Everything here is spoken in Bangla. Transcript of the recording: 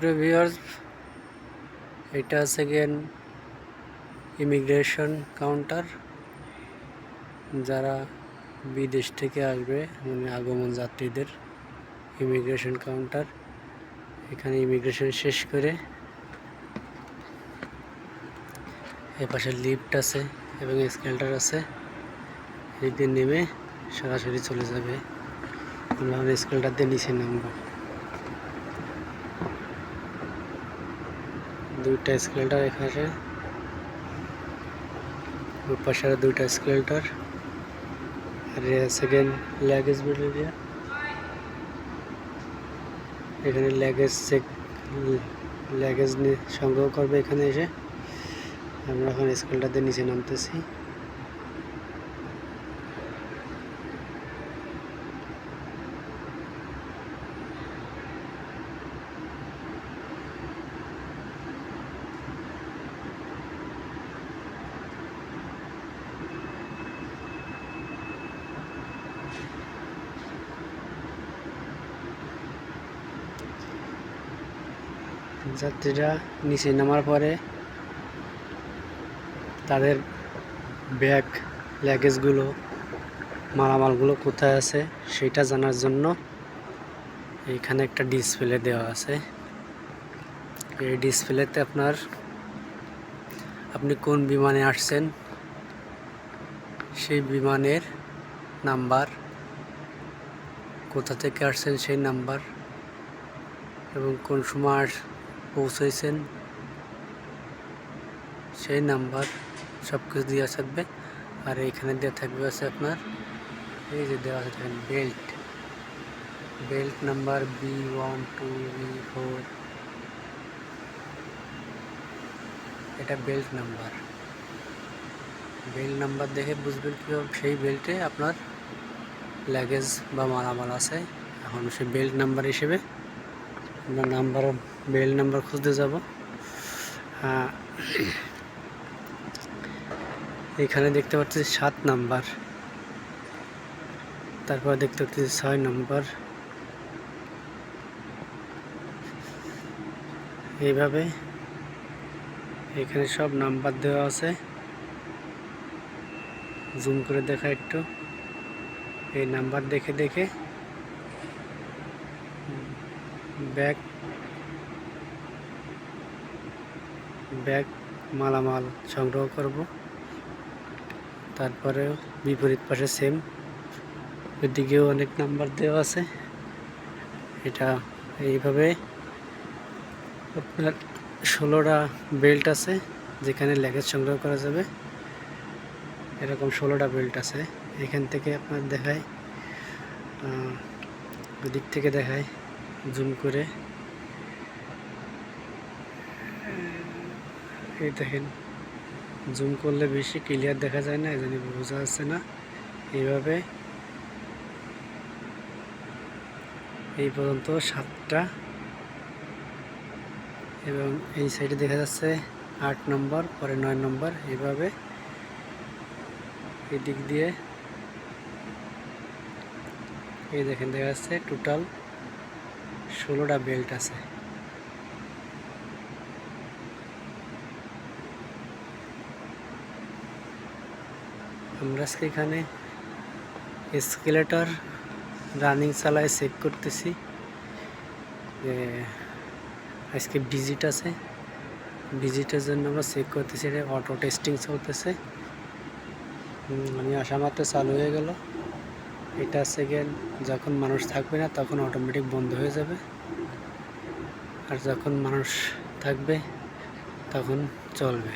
ভিউয়ার্স এটা সেকেন্ড ইমিগ্রেশন কাউন্টার যারা বিদেশ থেকে আসবে মানে আগমন যাত্রীদের ইমিগ্রেশন কাউন্টার এখানে ইমিগ্রেশন শেষ করে এ পাশে লিফট আছে এবং স্কেলটার আছে। এদিক নেমে সরাসরি চলে যাবে। আমরা স্কেলটার দিয়ে নিচে নামবো। দুইটা স্কেলটার এখানে আছে। আরও দুইটা স্কেলটার। আর সেকেন্ড লেগেজ বিল এরিয়া এখানে লেগেজ চেক ল্যাগেজ সংগ্রহ করবে এখানে এসে। আমরা এখন স্কেলটাতে নিচে নামতেছি। যাত্রীরা নিচে নামার পরে তাদের ব্যাগ লাগেজগুলো মালামালগুলো কোথায় আছে সেটা জানার জন্য এইখানে একটা ডিসপ্লে দেওয়া আছে। এই ডিসপ্লেতে আপনার আপনি কোন বিমানে আসছেন সেই বিমানের নাম্বার, কোথা থেকে আসছেন সেই নাম্বার এবং কোন সময় পৌঁছেছেন সেই নাম্বার সব কিছু দেওয়া থাকবে আর এইখানে দেওয়া থাকবে আছে আপনার, এই যে দেওয়া আছে belt. Belt number B one two B four এটা বেল্ট নাম্বার। বেল্ট নাম্বার দেখে বুঝবেন কীভাবে সেই বেল্টে আপনার লাগেজ বা মালামাল আছে। এখন সেই বেল্ট নাম্বার হিসেবে আমরা নাম্বার বেল্ট নাম্বার খুঁজতে যাব। হ্যাঁ। এখানে দেখতে পাচ্ছি সাত নাম্বার। তারপর দেখতে পাচ্ছি ছয় নাম্বার। এইভাবে এখানে সব নাম্বার দেওয়া আছে। জুম করে দেখা একটু। এই নাম্বার দেখে দেখে। ব্যাগ ব্যাগ, মালামাল সংগ্রহ করব। তারপরে বিপরীত পাশে সেম ওইদিকেও অনেক নাম্বার দেওয়া আছে। এটা এইভাবে আপনার ষোলোটা বেল্ট আছে, যেখানে লেগেজ সংগ্রহ করা যাবে। এরকম ষোলোটা বেল্ট আছে। এখান থেকে আপনার দেখায় ওদিক থেকে দেখায় জুম করে। এই দেখেন জুম করলে বেশি ক্লিয়ার দেখা যায় না এই জন্য বোঝা যাচ্ছে না। এইভাবে এই পর্যন্ত সাতটা। এবং এই সাইডে দেখা যাচ্ছে আট নম্বর, পরে নয় নম্বর, এইভাবে এই দিক দিয়ে। এই দেখেন, দেখা যাচ্ছে টোটাল ষোলোটা বেল্ট আছে। আমরা আজকে এখানে স্কেলেটার রানিং চালায় চেক করতেছি। আজকে ভিজিট আছে। ভিজিটের জন্য আমরা চেক করতেছি, এটা অটো টেস্টিং চলতেছে। আমি আসা মাত্র চালু হয়ে গেল। এটা সেকেন্ড যখন মানুষ থাকবে না, তখন অটোমেটিক বন্ধ হয়ে যাবে। আর যখন মানুষ থাকবে, তখন চলবে।